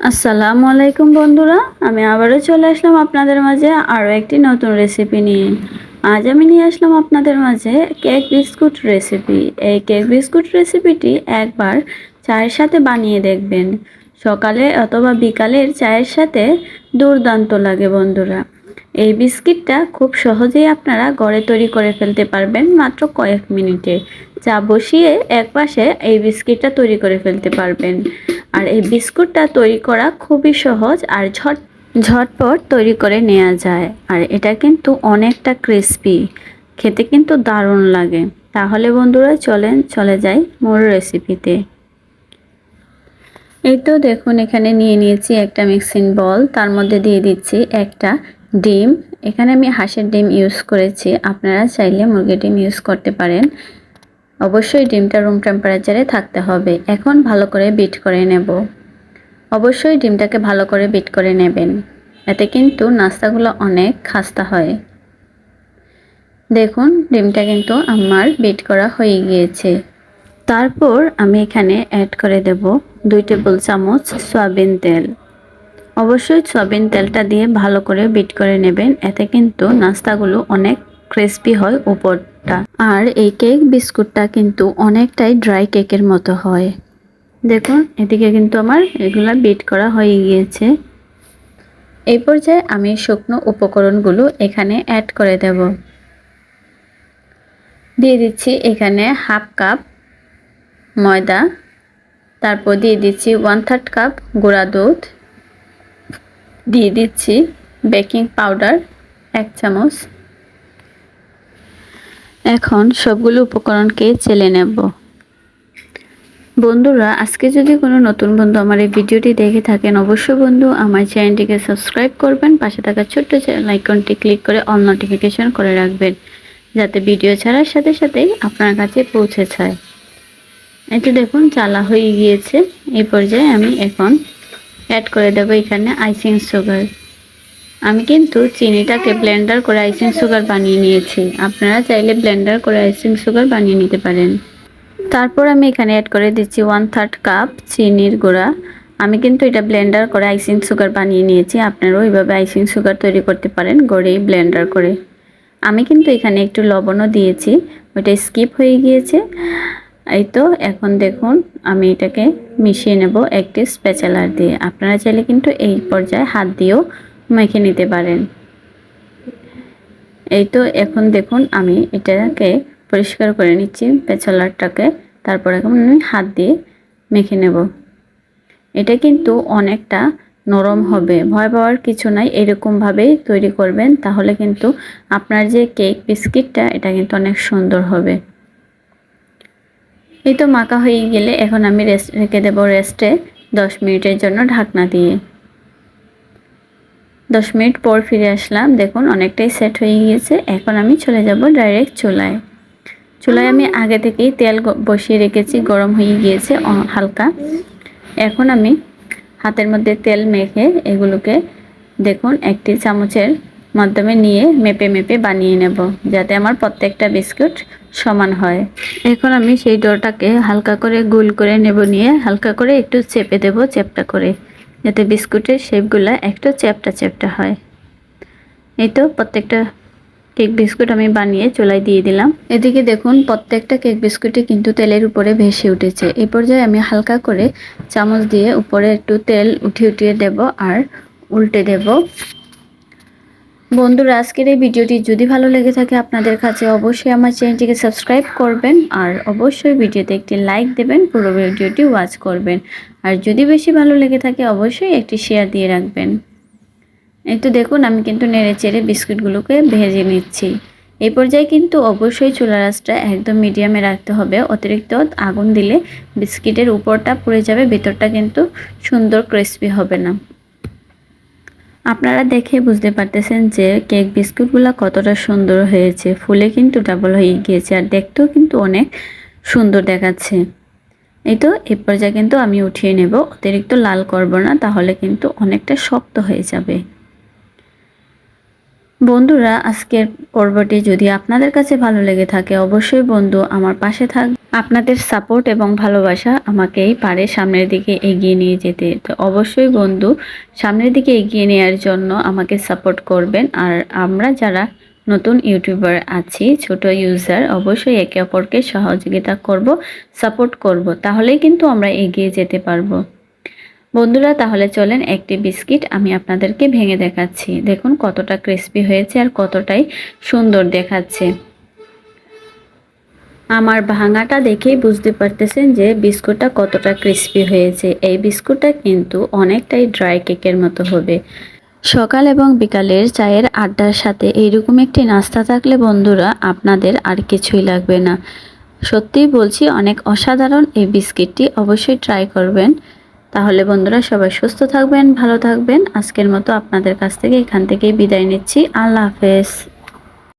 আসসালামু আলাইকুম বন্ধুরা, আমি আবারও চলে আসলাম আপনাদের মাঝে আরও একটি নতুন রেসিপি নিয়ে। আজ আমি নিয়ে আসলাম আপনাদের মাঝে কেক বিস্কুট রেসিপি এই কেক বিস্কুট রেসিপিটি একবার চায়ের সাথে বানিয়ে দেখবেন। সকালে অথবা বিকালের চায়ের সাথে দুর্দান্ত লাগে বন্ধুরা। এই বিস্কিটটা খুব সহজেই আপনারা ঘরে তৈরি করে ফেলতে পারবেন মাত্র কয়েক মিনিটে। চা বসিয়ে এক পাশে এই বিস্কিটটা তৈরি করে ফেলতে পারবেন। আর এই বিস্কুটটা তৈরি করা খুবই সহজ আর ঝট ঝটপট তৈরি করে নেওয়া যায়। আর এটা কিন্তু অনেকটা ক্রিস্পি। খেতে কিন্তু দারুণ লাগে। তাহলে বন্ধুরা চলেন, চলে যাই মোর রেসিপিতে। এই তো দেখুন, এখানে নিয়ে নিয়েছি একটা মিক্সিং বল। তার মধ্যে দিয়ে দিচ্ছি একটা ডিম। এখানে আমি হাঁসের ডিম ইউজ করেছি। আপনারা চাইলে মুরগির ডিম ইউজ করতে পারেন। অবশ্যই ডিমটা রুম টেম্পারেচারে থাকতে হবে। এখন ভালো করে বিট করে নেব। অবশ্যই ডিমটাকে ভালো করে বিট করে নেবেন। এতে কিন্তু নাস্তাগুলো অনেক খাস্তা হয়। দেখুন, ডিমটা কিন্তু আমার বিট করা হয়ে গিয়েছে। তারপর আমি এখানে অ্যাড করে দেব দুই টেবিল চামচ সয়াবিন তেল। অবশ্যই সয়াবিন তেলটা দিয়ে ভালো করে বিট করে নেবেন। এতে কিন্তু নাস্তাগুলো অনেক ক্রিস্পি হয় উপরটা। আর এই কেক বিস্কুটটা কিন্তু অনেকটাই ড্রাই কেকের মতো হয়। দেখুন, এদিকে কিন্তু আমার এগুলা বিট করা হয়ে গিয়েছে। এই পর্যায়ে আমি শুকনো উপকরণগুলো এখানে অ্যাড করে দেব। দিয়ে দিচ্ছি এখানে হাফ কাপ ময়দা। তারপর দিয়ে দিচ্ছি ওয়ান থার্ড কাপ গুঁড়া দুধ। দিয়ে দিচ্ছি বেকিং পাউডার এক চামচ। এখন সবগুলো উপকরণকে চেলে নেব। বন্ধুরা, আজকে যদি কোনো নতুন বন্ধু আমার এই ভিডিওটি দেখে থাকেন, অবশ্যই বন্ধু আমার চ্যানেলটিকে সাবস্ক্রাইব করবেন, পাশে থাকা ছোট্ট আইকনটি ক্লিক করে অল নোটিফিকেশন করে রাখবেন, যাতে ভিডিও ছাড়ার সাথে সাথেই আপনার কাছে পৌঁছে যায়। এটি দেখুন, চালা হয়ে গিয়েছে। এই পর্যায়ে আমি এখন অ্যাড করে দেবো এখানে আইসিং সুগার আমি কিন্তু চিনিটাকে ব্লেন্ডার করে আইসিং সুগার বানিয়ে নিয়েছি। আপনারা চাইলে ব্লেন্ডার করে আইসিং সুগার বানিয়ে নিতে পারেন। তারপর আমি এখানে অ্যাড করে দিচ্ছি ওয়ান থার্ড কাপ চিনির গুঁড়া। আমি কিন্তু এটা ব্লেন্ডার করে আইসিং সুগার বানিয়ে নিয়েছি। আপনারাও ওইভাবে আইসিং সুগার তৈরি করতে পারেন গড়েই ব্লেন্ডার করে। আমি কিন্তু এখানে একটু লবণও দিয়েছি। ওইটা স্কিপ হয়ে গিয়েছে। এই তো, এখন দেখুন আমি এটাকে মিশিয়ে নেব একটি স্পেচালার দিয়ে। আপনারা চাইলে কিন্তু এই পর্যায়ে হাত দিয়েও মেখে নিতে পারেন। এই তো, এখন দেখুন আমি এটাকে পরিষ্কার করে নিচ্ছি পেছলারটাকে তারপর এখন আমি হাত দিয়ে মেখে নেব। এটা কিন্তু অনেকটা নরম হবে। ভয় পাওয়ার কিছু নাই, এরকমভাবেই তৈরি করবেন, তাহলে কিন্তু আপনার যে কেক বিস্কিটটা, এটা কিন্তু অনেক সুন্দর হবে। এই তো মাখা হয়ে গেলে এখন আমি রেস্ট রেখে দেবো রেস্টে দশ মিনিটের জন্য ঢাকনা দিয়ে। দশ মিনিট পর ফিরে আসলাম, দেখুন অনেকটাই সেট হয়ে গিয়েছে। এখন আমি চলে যাব ডাইরেক্ট চুলায়। চুলায় আমি আগে থেকেই তেল বসিয়ে রেখেছি, গরম হয়ে গিয়েছে হালকা। এখন আমি হাতের মধ্যে তেল মেখে এগুলোকে দেখুন একটি চামচের মাধ্যমে নিয়ে মেপে মেপে বানিয়ে নেব, যাতে আমার প্রত্যেকটা বিস্কুট সমান হয়। এখন আমি সেই ডোটাকে হালকা করে গুল করে নেব নিয়ে, হালকা করে একটু চেপে দেব চেপটা করে, যাতে বিস্কুটের শেপগুলো একটু চ্যাপটা চ্যাপটা হয়। এই তো প্রত্যেকটা কেক বিস্কুট আমি বানিয়ে চুলায় দিয়ে দিলাম। এদিকে দেখুন, প্রত্যেকটা কেক বিস্কুটে কিন্তু তেলের উপরে ভেসে উঠেছে। এই পর্যায়ে আমি হালকা করে চামচ দিয়ে উপরে একটু তেল উঠিয়ে উঠিয়ে দেব আর উল্টে দেব। বন্ধুরা, আজকের এই ভিডিওটি যদি ভালো লেগে থাকে আপনাদের কাছে অবশ্যই আমার চ্যানেলটিকে সাবস্ক্রাইব করবেন আর অবশ্যই ভিডিওতে একটি লাইক দেবেন, পুরো ভিডিওটি ওয়াচ করবেন। আর যদি বেশি ভালো লেগে থাকে অবশ্যই একটি শেয়ার দিয়ে রাখবেন। তো দেখুন, আমি কিন্তু নেড়ে চেড়ে বিস্কুটগুলোকে ভেজে নিচ্ছি। এই পর্যায়ে কিন্তু অবশ্যই চুলা রাসটা একদম মিডিয়ামে রাখতে হবে। অতিরিক্ত আগুন দিলে বিস্কিটের উপরটা পুড়ে যাবে, ভেতরটা কিন্তু সুন্দর ক্রিসপি হবে না। আপনারা দেখে বুঝতে পারতেছেন যে কেক বিস্কুটগুলো কতটা সুন্দর হয়েছে। ফুলে কিন্তু ডাবল হয়ে গিয়েছে আর দেখতেও কিন্তু অনেক সুন্দর দেখাচ্ছে। এই তো, এ পর্যায়ে কিন্তু আমি উঠিয়ে নেব। অতিরিক্ত লাল করব না, তাহলে কিন্তু অনেকটা শক্ত হয়ে যাবে। বন্ধুরা, আজকের পর্বটি যদি আপনাদের কাছে ভালো লেগে থাকে, অবশ্যই বন্ধু আমার পাশে থাক। আপনাদের সাপোর্ট এবং ভালোবাসা আমাকেই পারে সামনের দিকে এগিয়ে নিয়ে যেতে। তো অবশ্যই বন্ধু, সামনের দিকে এগিয়ে নেওয়ার জন্য আমাকে সাপোর্ট করবেন। আর আমরা যারা নতুন ইউটিউবার আছি, ছোট ইউজার, অবশ্যই একে অপরকে সহযোগিতা করব, সাপোর্ট করব। তাহলেই কিন্তু আমরা এগিয়ে যেতে পারব। বন্ধুরা, তাহলে চলেন একটি বিস্কিট আমি আপনাদেরকে ভেঙে দেখাচ্ছি। দেখুন কতটা ক্রিস্পি হয়েছে আর কতটাই সুন্দর দেখাচ্ছে। আমার ভাঙাটা দেখেই বুঝতে পারতেছেন যে বিস্কুটটা কতটা ক্রিস্পি হয়েছে। এই বিস্কুটটা কিন্তু অনেকটাই ড্রাই কেকের মতো হবে। সকাল এবং বিকালের চায়ের আড্ডার সাথে এইরকম একটি নাস্তা থাকলে বন্ধুরা, আপনাদের আর কিছুই লাগবে না। সত্যিই বলছি, অনেক অসাধারণ এই বিস্কিটটি অবশ্যই ট্রাই করবেন। তাহলে বন্ধুরা সবাই সুস্থ থাকবেন, ভালো থাকবেন। আজকের মতো আপনাদের কাছ থেকে এখান থেকেই বিদায় নিচ্ছি। আল্লাহ হাফেজ।